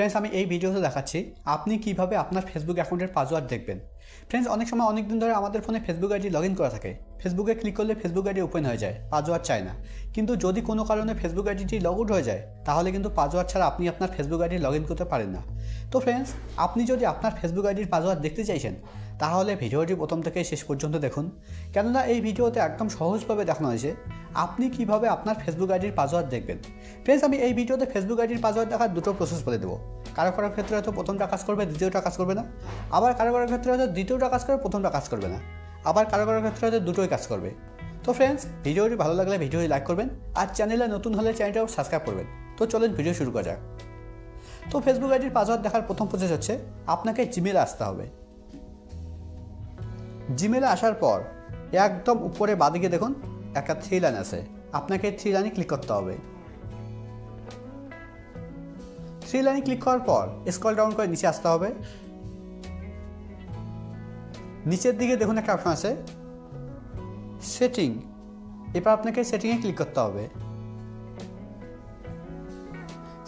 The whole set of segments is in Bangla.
ফ্রেন্ডস আমি এই ভিডিওতে দেখাচ্ছি আপনি কীভাবে আপনার ফেসবুক অ্যাকাউন্টের পাসওয়ার্ড দেখবেন। ফ্রেন্ডস অনেক সময় অনেক দিন ধরে আমাদের ফোনে ফেসবুক আইডি লগ ইন করা থাকে। ফেসবুকে ক্লিক করলে ফেসবুক আইডি ওপেন হয়ে যায়, পাসওয়ার্ড চায় না। কিন্তু যদি কোনো কারণে ফেসবুক আইডিটি লগ আউট হয়ে যায়, তাহলে কিন্তু পাসওয়ার্ড ছাড়া আপনি আপনার ফেসবুক আইডি লগ ইন করতে পারেন না। তো ফ্রেন্ডস আপনি যদি আপনার ফেসবুক আইডির পাসওয়ার্ড দেখতে চাইছেন, তাহলে ভিডিওটি প্রথম থেকে শেষ পর্যন্ত দেখুন। কেননা এই ভিডিওতে একদম সহজভাবে দেখানো হয়েছে, আপনি কীভাবে আপনার ফেসবুক আইডির পাসওয়ার্ড দেখবেন। ফ্রেন্ডস আমি এই ভিডিওতে ফেসবুক আইডির পাসওয়ার্ড দেখার দুটো প্রসেস বলে দেবো। কারও কারোর ক্ষেত্রে হয়তো প্রথমটা কাজ করবে, দ্বিতীয়টা কাজ করবে না। আবার কারও কারোর ক্ষেত্রে হয়তো দ্বিতীয়টা কাজ করবে প্রথমটা কাজ করবে না। আবার কারও কারোর ক্ষেত্রে হয়তো দুটোই কাজ করবে। তো ফ্রেন্ডস ভিডিওটি ভালো লাগলে ভিডিওটি লাইক করবেন আর চ্যানেলে নতুন হলে চ্যানেলটাও সাবস্ক্রাইব করবেন। তো চলেন ভিডিও শুরু করা যাক। তো ফেসবুক আইডির পাসওয়ার্ড দেখার প্রথম প্রসেস হচ্ছে, আপনাকে জিমেলে আসতে হবে। জিমেলে আসার পর একদম উপরে বাদিকে দেখুন, একটা থ্রি লাইন আছে। আপনাকে থ্রি লাইনে ক্লিক করতে হবে। থ্রি লাইনে ক্লিক করার পর স্ক্রল ডাউন করে নিচে আসতে হবে। নিচের দিকে দেখুন একটা অপশন আছে। সেটিং এবার আপনাকে সেটিংয়ে ক্লিক করতে হবে।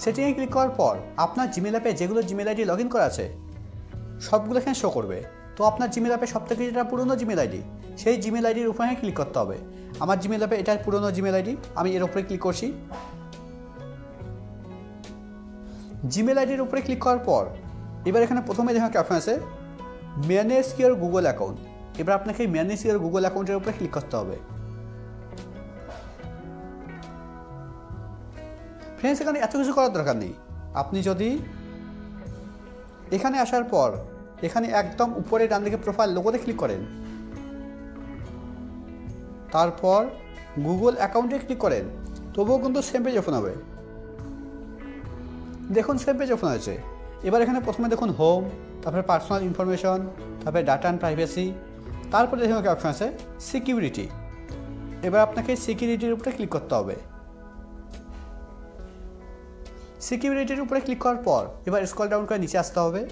সেটিংয়ে ক্লিক করার পর আপনার জিমেল অ্যাপে যেগুলো জিমেল আইডি লগ ইন করা আছে, সবগুলো এখানে শো করবে। তো আপনার জিমেল অ্যাপে সব থেকে যেটা পুরনো জিমেল আইডি সেই জিমেল আইডির উপরে ক্লিক করতে হবে। আমার জিমেল অ্যাপে এটার পুরনো জিমেল আইডি আমি এর উপরে ক্লিক করছি। জিমেল আইডির উপরে ক্লিক করার পর, এবার এখানে প্রথমে দেখুন একটা আছে। ম্যানেজ ইউর গুগল অ্যাকাউন্ট এবার আপনাকে ম্যানেজ ইউর গুগল অ্যাকাউন্টের উপরে ক্লিক করতে হবে। ফ্রেন্ডস এখানে এত কিছু করার দরকার নেই। আপনি যদি এখানে আসার পর এখানে একদম উপরে ডান দিকে প্রোফাইল লোগোতে ক্লিক করেন, তারপর গুগল অ্যাকাউন্টে ক্লিক করেন, তবুও কিন্তু সেম পেজ ওপেন হবে। দেখুন সেম পেজ ওপেন হয়েছে। এবার এখানে প্রথমে দেখুন হোম তারপরে পার্সোনাল ইনফরমেশন তারপরে ডাটা অ্যান্ড প্রাইভেসি তারপরে দেখুন একটা অপশন আছে সিকিউরিটি এবার আপনাকে সিকিউরিটির উপরে ক্লিক করতে হবে। সিকিউরিটির উপরে ক্লিক করার পর এবার স্কল ডাউন করে নিচে আসতে হবে।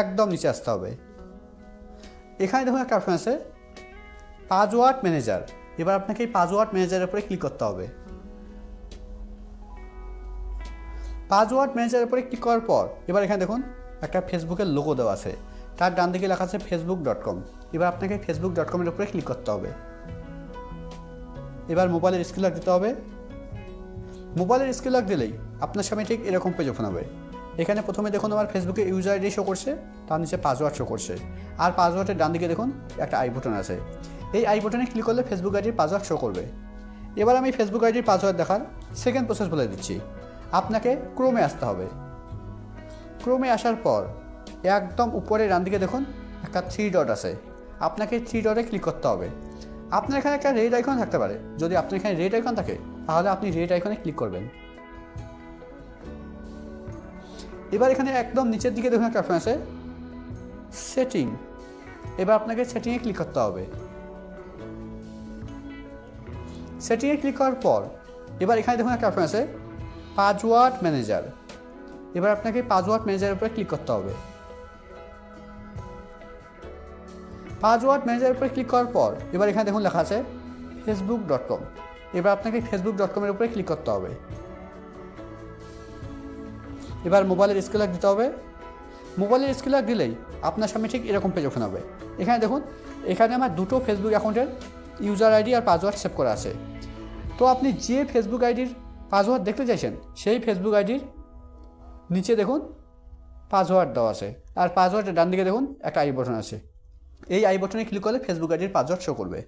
একদম নিচে আসতে হবে। এখানে দেখুন একটা অপশন আছে পাসওয়ার্ড ম্যানেজার এবার আপনাকে এই পাসওয়ার্ড ম্যানেজারের উপরে ক্লিক করতে হবে। পাসওয়ার্ড ম্যানেজারের উপরে ক্লিক করার পর, এবার এখানে দেখুন একটা ফেসবুকের লোগো দেওয়া আছে। তার ডান দিকে লেখা আছে ফেসবুক ডট কম এবার আপনাকে ফেসবুক ডট কমের উপরে ক্লিক করতে হবে। এবার মোবাইলের স্ক্রিন লক দিতে হবে। মোবাইলের স্ক্রিন লক দিলেই আপনার সামনে ঠিক এরকম পেজ ওপেন হবে। এখানে প্রথমে দেখুন আমার ফেসবুকে ইউজার আইডি শো করছে, তার নিচে পাসওয়ার্ড শো করছে। আর পাসওয়ার্ডের ডান দিকে দেখুন একটা আই বাটন আছে। এই আই বাটনে ক্লিক করলে ফেসবুক আইডির পাসওয়ার্ড শো করবে। এবার আমি ফেসবুক আইডির পাসওয়ার্ড দেখার সেকেন্ড প্রসেস বলে দিচ্ছি। আপনাকে ক্রমে আসতে হবে। ক্রমে আসার পর একদম উপরে ডান দিকে দেখুন, একটা থ্রি ডট আছে। আপনাকে থ্রি ডটে ক্লিক করতে হবে। আপনার এখানে একটা রেড আইকন থাকতে পারে। যদি আপনার এখানে রেড আইকন থাকে, তাহলে আপনি রেড আইকনে ক্লিক করবেন। এবার এখানে একদম নিচের দিকে দেখুন একটা অপশন আছে সেটিং এবার আপনাকে সেটিংয়ে ক্লিক করতে হবে। সেটিংয়ে ক্লিক করার পর, এবার এখানে দেখুন একটা অপশন আছে পাসওয়ার্ড ম্যানেজার। এবার আপনাকে পাসওয়ার্ড ম্যানেজারের উপরে ক্লিক করতে হবে। পাসওয়ার্ড ম্যানেজারের উপরে ক্লিক করার পর, এবার এখানে দেখুন লেখা আছে ফেসবুক ডট কম এবার আপনাকে ফেসবুক ডট কমের উপরে ক্লিক করতে হবে। এবার মোবাইলের স্ক্রিন দিতে হবে। মোবাইলের স্ক্রিন দিলেই আপনার সামনে ঠিক এরকম পেজ ওপেন হবে। এখানে দেখুন, এখানে আমার দুটো ফেসবুক অ্যাকাউন্টের ইউজার আইডি আর পাসওয়ার্ড সেভ করা আছে। তো আপনি যে ফেসবুক আইডির পাসওয়ার্ড দেখতে চাইছেন, সেই ফেসবুক আইডির নিচে দেখুন পাসওয়ার্ড দেওয়া আছে। আর পাসওয়ার্ডের ডান দিকে দেখুন একটা আই বটন আছে। এই আই বটনে ক্লিক করলে ফেসবুক আইডির পাসওয়ার্ড শো করবে।